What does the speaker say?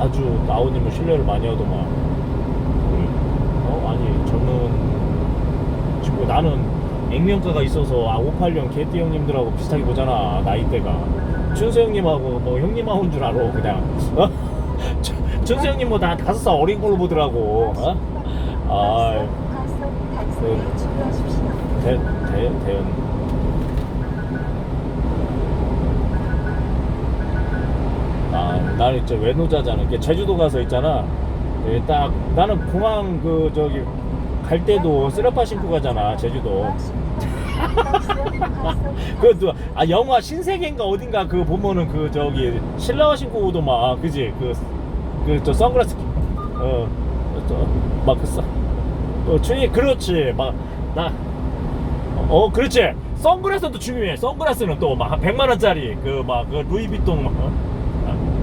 아주 나오님은 신뢰를 많이 하더만. 어 아니 저는 지금 나는 액면가가 있어서 아 58년 개띠 형님들하고 비슷하게 보잖아 나이대가. 준수 형님하고 뭐 형님하고 온줄 알아 그냥. 어? 준- 준수 형님 뭐다 다섯 살 어린 걸로 보더라고. 어? 아. 그- 대, 대, 대현. 나는 이제 외노자잖아. 이게 제주도 가서 있잖아. 예, 딱 나는 공항 그 저기 갈 때도 쓰레빠 신고 가잖아. 제주도. 그아 영화 신세계인가 어딘가 그 보면은 그 저기 신라와 신고 오더만 그지 그그 저 선글라스 어저막그 써. 어 주위 그렇지 막 나 어 그렇지 선글라스도 중요해 선글라스는 또막한 100만 원짜리 그 막그 루이비통 막 어? 어.